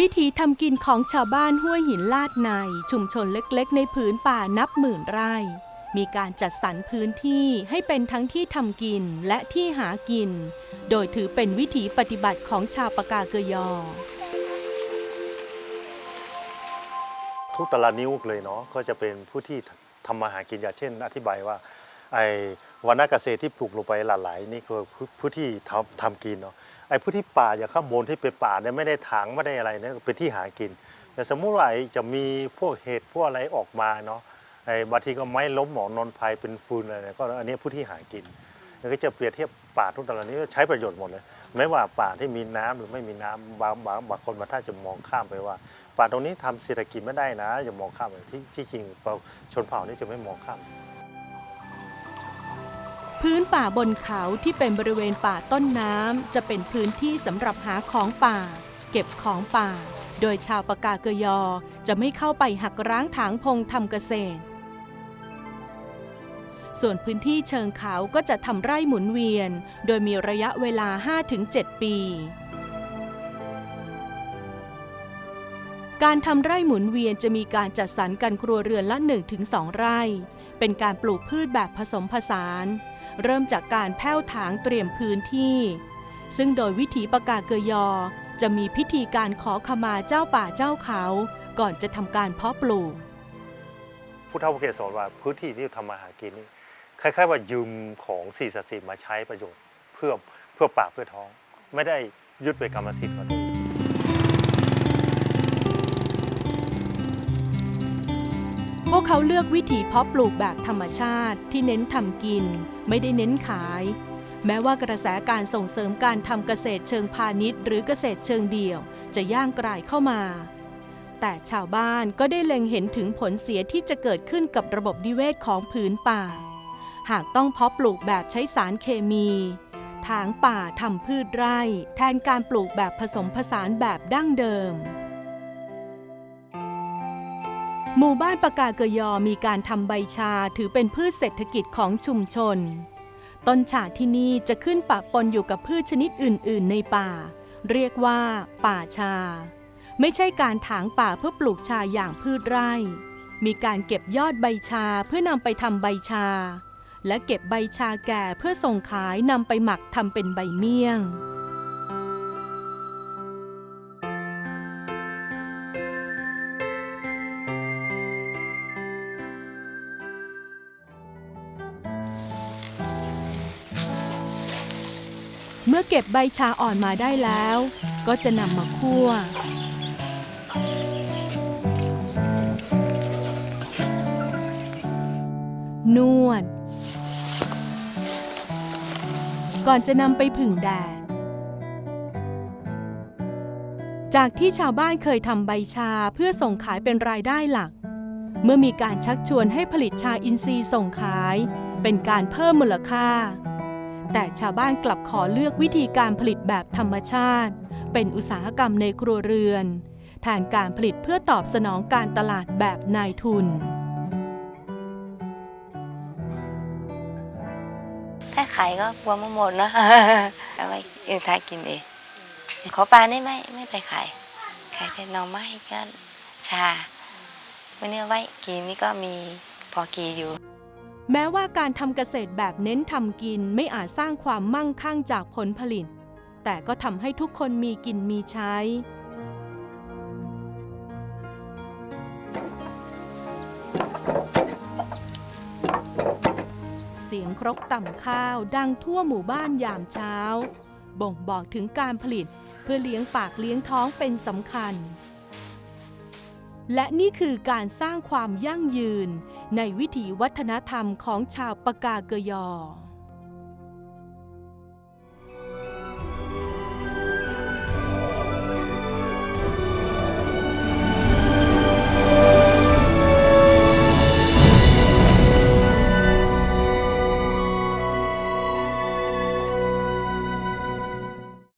วิธีทำกินของชาวบ้านห้วยหินลาดใน ชุมชนเล็กๆ ในผืนป่านับหมื่นไร่ มีการจัดสรรพื้นที่ให้เป็นทั้งที่ทำกินและที่หากิน โดยถือเป็นวิถีปฏิบัติของชาวปากาเกยอ ทุกตารางนิ้วเลยเนาะก็จะเป็นผู้ที่ทำมาหากินอย่างเช่น อธิบายว่าไอ วรรณเกษตรที่ปลูกลงไปหลายๆนี่คือผู้ผู้ที่ทำทำกินเนาะไอ้ผู้ที่ป่าอย่างข้างบนที่เป็นป่าเนี่ยไม่ได้ถางไม่ได้อะไรเนี่ยเป็นที่หากิน แต่สมมุติว่าไอ้จะมีพวกเห็ดพวกอะไรออกมาเนาะไอ้บางทีก็ไม้ล้มหมอนนอนภัยเป็นฟืนอะไรเนี่ยก็อันนี้ผู้ที่หากินแล้วก็จะเปรียบเทียบป่าทุกตารางนี้ใช้ประโยชน์หมดเลยไม่ว่าป่าที่มีน้ำหรือไม่มีน้ำบางบางบางคนมาถ้าจะมองข้ามไปว่า ป่าตรงนี้ทำเศรษฐกิจไม่ได้นะอย่ามองข้ามไปที่ที่จริงชนเผ่านี่จะไม่มองข้าม พื้นป่าบนเขาที่เป็นบริเวณป่าต้นน้ำจะเป็นพื้นที่สำหรับหาของป่า เก็บของป่า โดยชาวปากาเกยอจะไม่เข้าไปหักร้างถางพงทำเกษตร ส่วนพื้นที่เชิงเขาก็จะทำไร่หมุนเวียน โดยมีระยะเวลา 5-7 ปีการทำไร่หมุนเวียนจะมีการจัดสรรกันครัวเรือนละ 1-2 ไร่ เป็นการปลูกพืชแบบผสมผสาน เริ่มจากการแผ้วถางเตรียมพื้นที่ ซึ่งโดยวิถีปากาเกยอ จะมีพิธีการขอขมาเจ้าป่าเจ้าเขา ก่อนจะทำการเพาะปลูก ผู้เฒ่าผู้แก่สอนว่าพื้นที่ที่ทำมาหากินนี่คล้ายๆว่ายืมของสิ่งศักดิ์สิมาใช้ประโยชน์เพื่อเพื่อปากเพื่อท้อง ไม่ได้ยึดไปกรรมสิทธิ์มา วยพวกเขาเลือกวิถีเพาะปลูกแบบธรรมชาติที่เน้นทำกิน ไม่ได้เน้นขาย แม้ว่ากระแสการส่งเสริมการทำเกษตรเชิงพาณิชย์ หรือเกษตรเชิงเดี่ยว จะย่างกรายเข้ามา แต่ชาวบ้านก็ได้เล็งเห็นถึงผลเสียที่จะเกิดขึ้นกับระบบนิเวศของผืนป่า หากต้องเพาะปลูกแบบใช้สารเคมีถางป่าทำพืชไร่ แทนการปลูกแบบผสมผสานแบบดั้งเดิม หมู่บ้านปากาเกยอมีการทำใบชาถือเป็นพืชเศรษฐกิจของชุมชน ต้นฉาที่นี่จะขึ้นปะปนอยู่กับพืชชนิดอื่น ๆ ในป่า เรียกว่า ป่าชา ไม่ใช่การถางป่าเพื่อปลูกชาอย่างพืชไร่ มีการเก็บยอดใบชาเพื่อนำไปทำใบชา และเก็บใบชาแก่เพื่อส่งขายนำไปหมักทำเป็นใบเมี่ยง เมื่อเก็บใบชาอ่อนมาได้แล้ว ก็จะนำมาคั่ว นวด ก่อนจะนำไปผึ่งแดด จากที่ชาวบ้านเคยทำใบชาเพื่อส่งขายเป็นรายได้หลัก เมื่อมีการชักชวนให้ผลิตชาอินทรีย์ส่งขาย เป็นการเพิ่มมูลค่า แต่ชาวบ้านกลับขอเลือกวิธีการผลิตแบบธรรมชาติ เป็นอุตสาหกรรมในครัวเรือนแทนการผลิตเพื่อตอบสนองการตลาดแบบนายทุน ถ้าขายก็กลัวมันหมดนะเอาไว้เองทายกินเองขอปลานี่ไหมไม่ไปขาย ขายแต่หน่อไม้ก็ชาวันนี้อาไว้กินนี่ก็มีพอกีอยู่ แม้ว่าการทำเกษตรแบบเน้นทำกินไม่อาจสร้างความมั่งคั่งจากผลผลิต แต่ก็ทำให้ทุกคนมีกินมีใช้ เสียงครกต่ำข้าวดังทั่วหมู่บ้านยามเช้า บ่งบอกถึงการผลิตเพื่อเลี้ยงปากเลี้ยงท้องเป็นสำคัญ และนี่คือการสร้างความยั่งยืน ในวิถีวัฒนธรรมของชาวปากาเกยอ